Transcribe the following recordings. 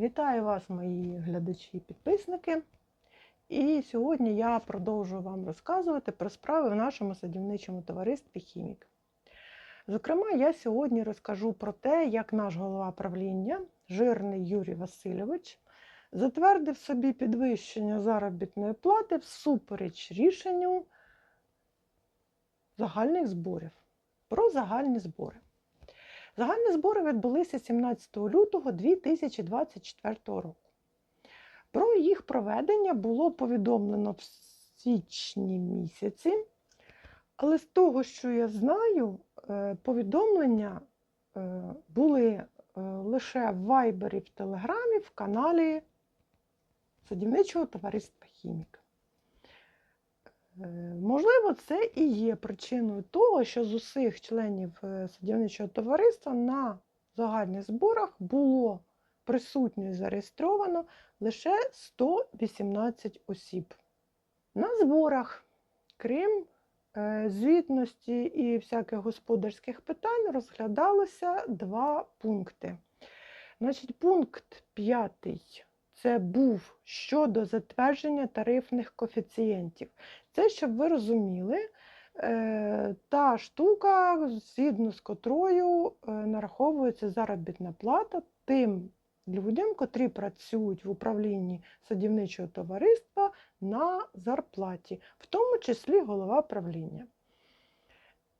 Вітаю вас, мої глядачі і підписники. І сьогодні я продовжую вам розказувати про справи в нашому садівничому товаристві Хімік. Зокрема, я сьогодні розкажу про те, як наш голова правління, жирний Юрій Васильович, затвердив собі підвищення заробітної плати всупереч рішенню загальних зборів. Про загальні збори. Загальні збори відбулися 17 лютого 2024 року. Про їх проведення було повідомлено в січні місяці, але з того, що я знаю, е, повідомлення е, були е, лише в Вайбері, в Телеграмі, в каналі Садівничого товариства Хімік. Можливо, це і є причиною того, що з усіх членів садівничого товариства на загальних зборах було присутньо і зареєстровано лише 118 осіб. На зборах, крім звітності і всяких господарських питань, розглядалося два пункти. Значить, Пункт п'ятий це був щодо затвердження тарифних коефіцієнтів. Це, щоб ви розуміли, та штука, згідно з котрою нараховується заробітна плата тим людям, котрі працюють в управлінні садівничого товариства на зарплаті, в тому числі голова правління.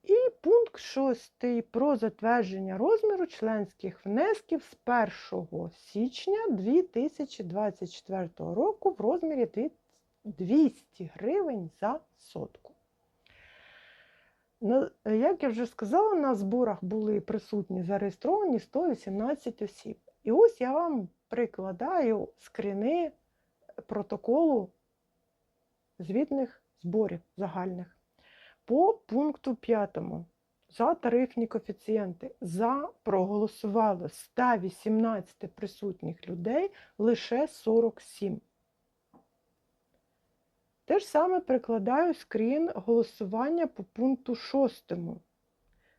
І пункт 6 про затвердження розміру членських внесків з 1 січня 2024 року в розмірі 200 гривень за сотку. Як я вже сказала, на зборах були присутні зареєстровані 118 осіб. І ось я вам прикладаю скріни протоколу звітних зборів загальних. По пункту 5 за тарифні коефіцієнти за проголосувало 118 присутніх людей лише 47. Те ж саме прикладаю скрін голосування по пункту 6.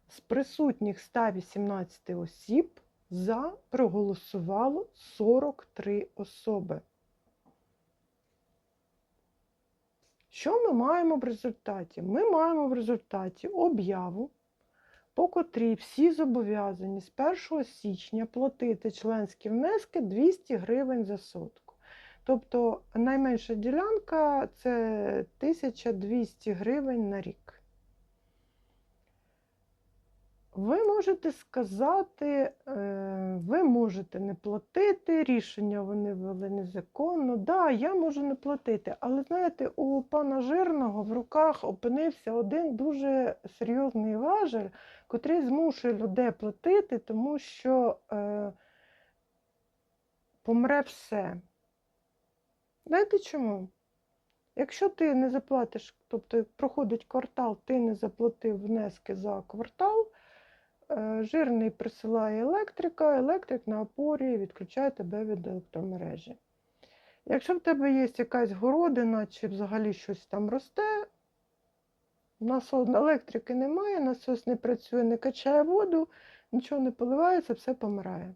З присутніх 118 осіб за проголосувало 43 особи. Що ми маємо в результаті? Ми маємо в результаті об'яву, по котрій всі зобов'язані з 1 січня платити членські внески 200 гривень за сотку. Тобто найменша ділянка це 1200 гривень на рік. Ви можете сказати, ви можете не платити, рішення вони ввели незаконно. Да, я можу не платити, але знаєте, у пана Жирного в руках опинився один дуже серйозний важель, котрий змушує людей платити, тому що е, помре все. Знаєте чому? Якщо ти не заплатиш, тобто проходить квартал, ти не заплатив внески за квартал. Жирний присилає електрика, електрик на опорі відключає тебе від електромережі. Якщо в тебе є якась городина чи взагалі щось там росте, насос електрики немає, насос не працює, не качає воду, нічого не поливається, все помирає.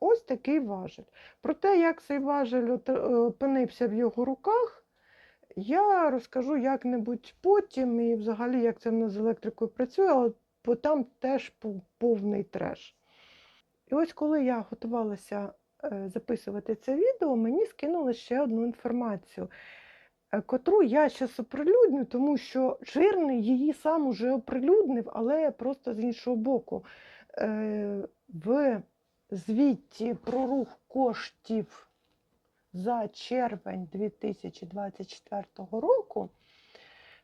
Ось такий важель. Про те, як цей важель опинився в його руках, я розкажу як-небудь потім і взагалі, як це в нас з електрикою працює, але бо там теж повний треш. І ось коли я готувалася е, записувати це відео, мені скинули ще одну інформацію, е, котру я зараз оприлюдню, тому що жирний її сам уже оприлюднив, але просто з іншого боку. Е, в звіті про рух коштів за червень 2024 року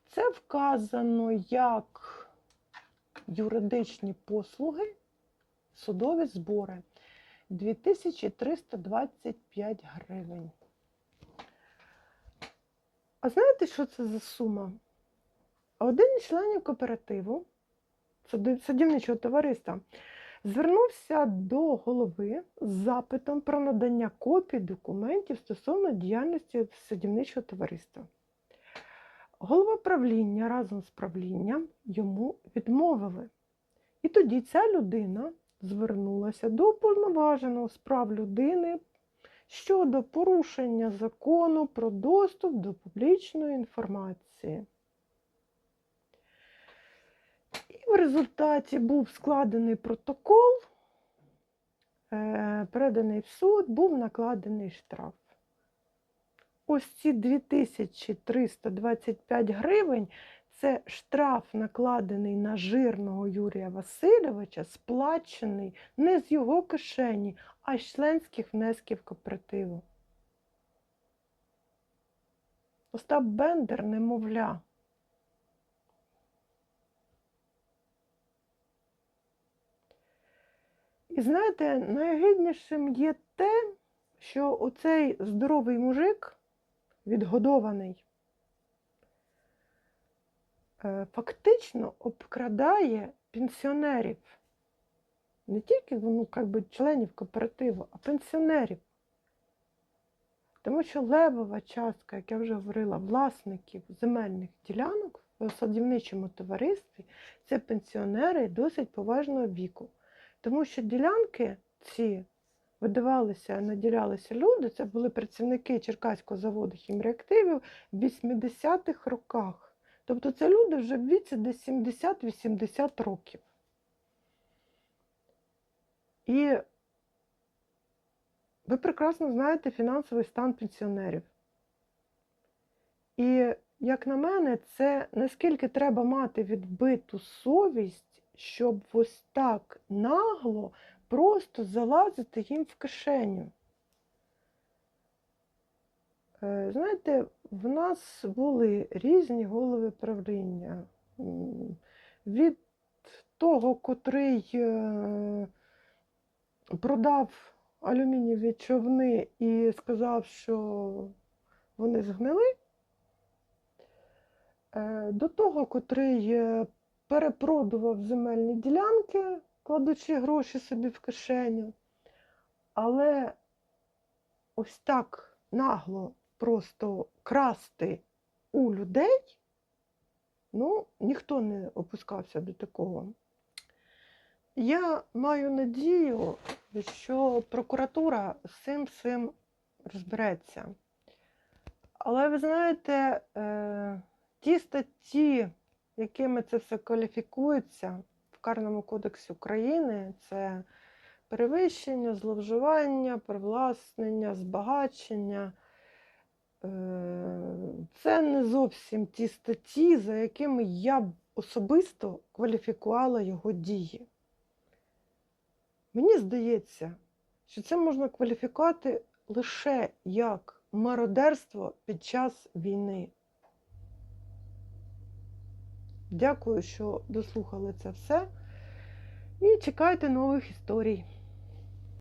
це вказано як юридичні послуги, судові збори 2325 гривень. А знаєте, що це за сума? Один із членів кооперативу, садівничого товариства, звернувся до голови з запитом про надання копій документів стосовно діяльності садівничого товариства. Голова правління разом з правлінням йому відмовили. І тоді ця людина звернулася до уповноваженого з прав людини щодо порушення закону про доступ до публічної інформації. І в результаті був складений протокол, е, переданий в суд, був накладений штраф. Ось ці 2325 гривень це штраф, накладений на жирного Юрія Васильовича, сплачений не з його кишені, а з членських внесків кооперативу. Остап Бендер немовля. І знаєте, найгиднішим є те, що оцей здоровий мужик, відгодований, е, фактично обкрадає пенсіонерів. Не тільки ну, как би, членів кооперативу, а пенсіонерів. Тому що левова частка, як я вже говорила, власників земельних ділянок в садівничому товаристві це пенсіонери досить поважного віку. Тому що ділянки ці видавалися, наділялися люди, це були працівники Черкаського заводу хімреактивів в 80-х роках. Тобто це люди вже в віці десь 70-80 років. І ви прекрасно знаєте фінансовий стан пенсіонерів. І, як на мене, це наскільки треба мати відбиту совість, щоб ось так нагло просто залазити їм в кишеню. Е, Знаєте, в нас були різні голови правління. Від того, котрий е, продав алюмінієві човни і сказав, що вони згнили, е, до того, котрий перепродував земельні ділянки, кладучи гроші собі в кишеню. Але ось так нагло просто красти у людей, ну, ніхто не опускався до такого. Я маю надію, що прокуратура з цим всім розбереться. Але ви знаєте, е, ті статті, якими це все кваліфікується Карному кодексі України, це перевищення, зловживання, привласнення, збагачення. Е, Це не зовсім ті статті, за якими я особисто кваліфікувала його дії. Мені здається, що це можна кваліфікувати лише як мародерство під час війни. Дякую, що дослухали це все. І чекайте нових історій.